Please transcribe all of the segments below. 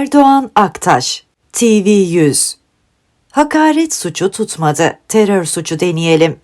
Erdoğan Aktaş TV 100 Hakaret suçu tutmadı, terör suçu deneyelim.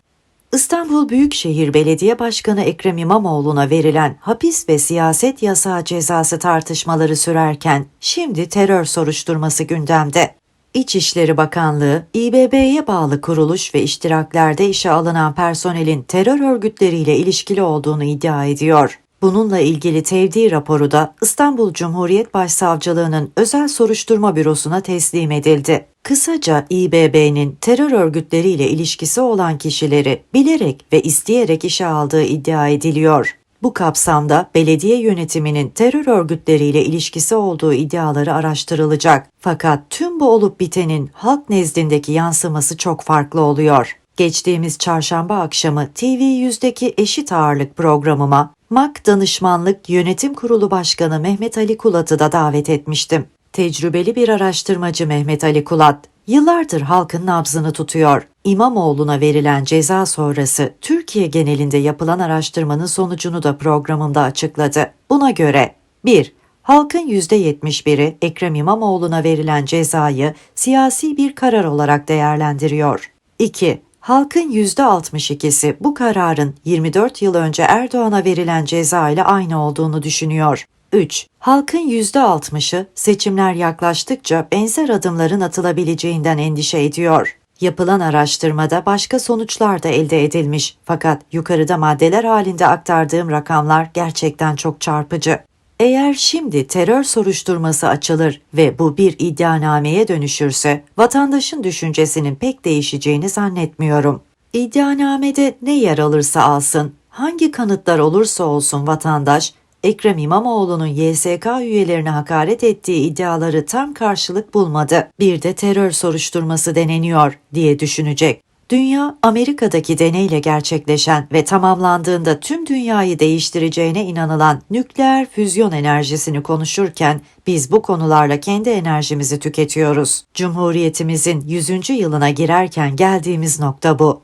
İstanbul Büyükşehir Belediye Başkanı Ekrem İmamoğlu'na verilen hapis ve siyaset yasağı cezası tartışmaları sürerken şimdi terör soruşturması gündemde. İçişleri Bakanlığı, İBB'ye bağlı kuruluş ve iştiraklerde işe alınan personelin terör örgütleriyle ilişkili olduğunu iddia ediyor. Bununla ilgili tevdi raporu da İstanbul Cumhuriyet Başsavcılığı'nın özel soruşturma bürosuna teslim edildi. Kısaca İBB'nin terör örgütleriyle ilişkisi olan kişileri bilerek ve isteyerek işe aldığı iddia ediliyor. Bu kapsamda belediye yönetiminin terör örgütleriyle ilişkisi olduğu iddiaları araştırılacak. Fakat tüm bu olup bitenin halk nezdindeki yansıması çok farklı oluyor. Geçtiğimiz çarşamba akşamı TV100'deki Eşit Ağırlık programıma MAK Danışmanlık Yönetim Kurulu Başkanı Mehmet Ali Kulat'ı da davet etmiştim. Tecrübeli bir araştırmacı Mehmet Ali Kulat, yıllardır halkın nabzını tutuyor. İmamoğlu'na verilen ceza sonrası Türkiye genelinde yapılan araştırmanın sonucunu da programımda açıkladı. Buna göre 1. Halkın %71'i Ekrem İmamoğlu'na verilen cezayı siyasi bir karar olarak değerlendiriyor. 2. Halkın %62'si bu kararın 24 yıl önce Erdoğan'a verilen ceza ile aynı olduğunu düşünüyor. 3. Halkın %60'ı seçimler yaklaştıkça benzer adımların atılabileceğinden endişe ediyor. Yapılan araştırmada başka sonuçlar da elde edilmiş fakat yukarıda maddeler halinde aktardığım rakamlar gerçekten çok çarpıcı. Eğer şimdi terör soruşturması açılır ve bu bir iddianameye dönüşürse vatandaşın düşüncesinin pek değişeceğini zannetmiyorum. İddianamede ne yer alırsa alsın, hangi kanıtlar olursa olsun vatandaş Ekrem İmamoğlu'nun YSK üyelerine hakaret ettiği iddiaları tam karşılık bulmadı. Bir de terör soruşturması deneniyor diye düşünecek. Dünya Amerika'daki deneyle gerçekleşen ve tamamlandığında tüm dünyayı değiştireceğine inanılan nükleer füzyon enerjisini konuşurken biz bu konularla kendi enerjimizi tüketiyoruz. Cumhuriyetimizin 100. yılına girerken geldiğimiz nokta bu.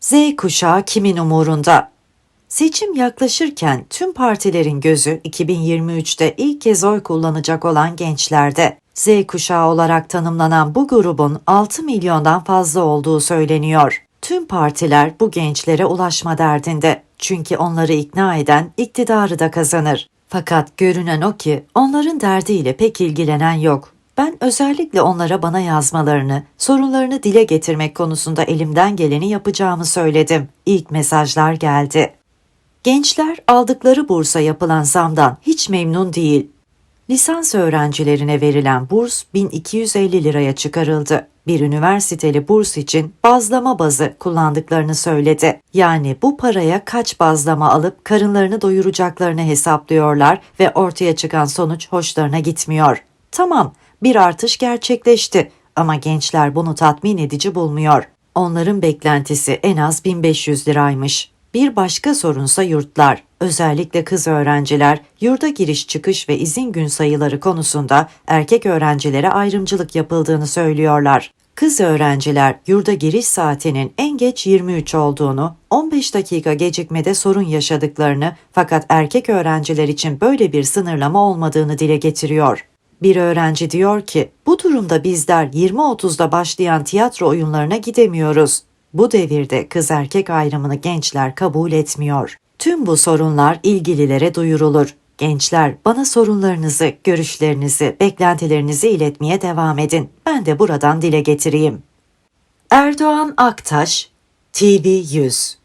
Z kuşağı kimin umurunda? Seçim yaklaşırken tüm partilerin gözü 2023'te ilk kez oy kullanacak olan gençlerde. Z kuşağı olarak tanımlanan bu grubun 6 milyondan fazla olduğu söyleniyor. Tüm partiler bu gençlere ulaşma derdinde. Çünkü onları ikna eden iktidarı da kazanır. Fakat görünen o ki onların derdiyle pek ilgilenen yok. Ben özellikle onlara bana yazmalarını, sorunlarını dile getirmek konusunda elimden geleni yapacağımı söyledim. İlk mesajlar geldi. Gençler aldıkları bursa yapılan zamdan hiç memnun değil. Lisans öğrencilerine verilen burs 1250 liraya çıkarıldı. Bir üniversiteli burs için bazlama bazı kullandıklarını söyledi. Yani bu paraya kaç bazlama alıp karınlarını doyuracaklarını hesaplıyorlar ve ortaya çıkan sonuç hoşlarına gitmiyor. Tamam, bir artış gerçekleşti ama gençler bunu tatmin edici bulmuyor. Onların beklentisi en az 1500 liraymış. Bir başka sorunsa yurtlar. Özellikle kız öğrenciler yurda giriş çıkış ve izin gün sayıları konusunda erkek öğrencilere ayrımcılık yapıldığını söylüyorlar. Kız öğrenciler yurda giriş saatinin en geç 23 olduğunu, 15 dakika gecikmede sorun yaşadıklarını fakat erkek öğrenciler için böyle bir sınırlama olmadığını dile getiriyor. Bir öğrenci diyor ki, bu durumda bizler 20.30'da başlayan tiyatro oyunlarına gidemiyoruz. Bu devirde kız erkek ayrımını gençler kabul etmiyor. Tüm bu sorunlar ilgililere duyurulur. Gençler bana sorunlarınızı, görüşlerinizi, beklentilerinizi iletmeye devam edin. Ben de buradan dile getireyim. Erdoğan Aktaş, TV 100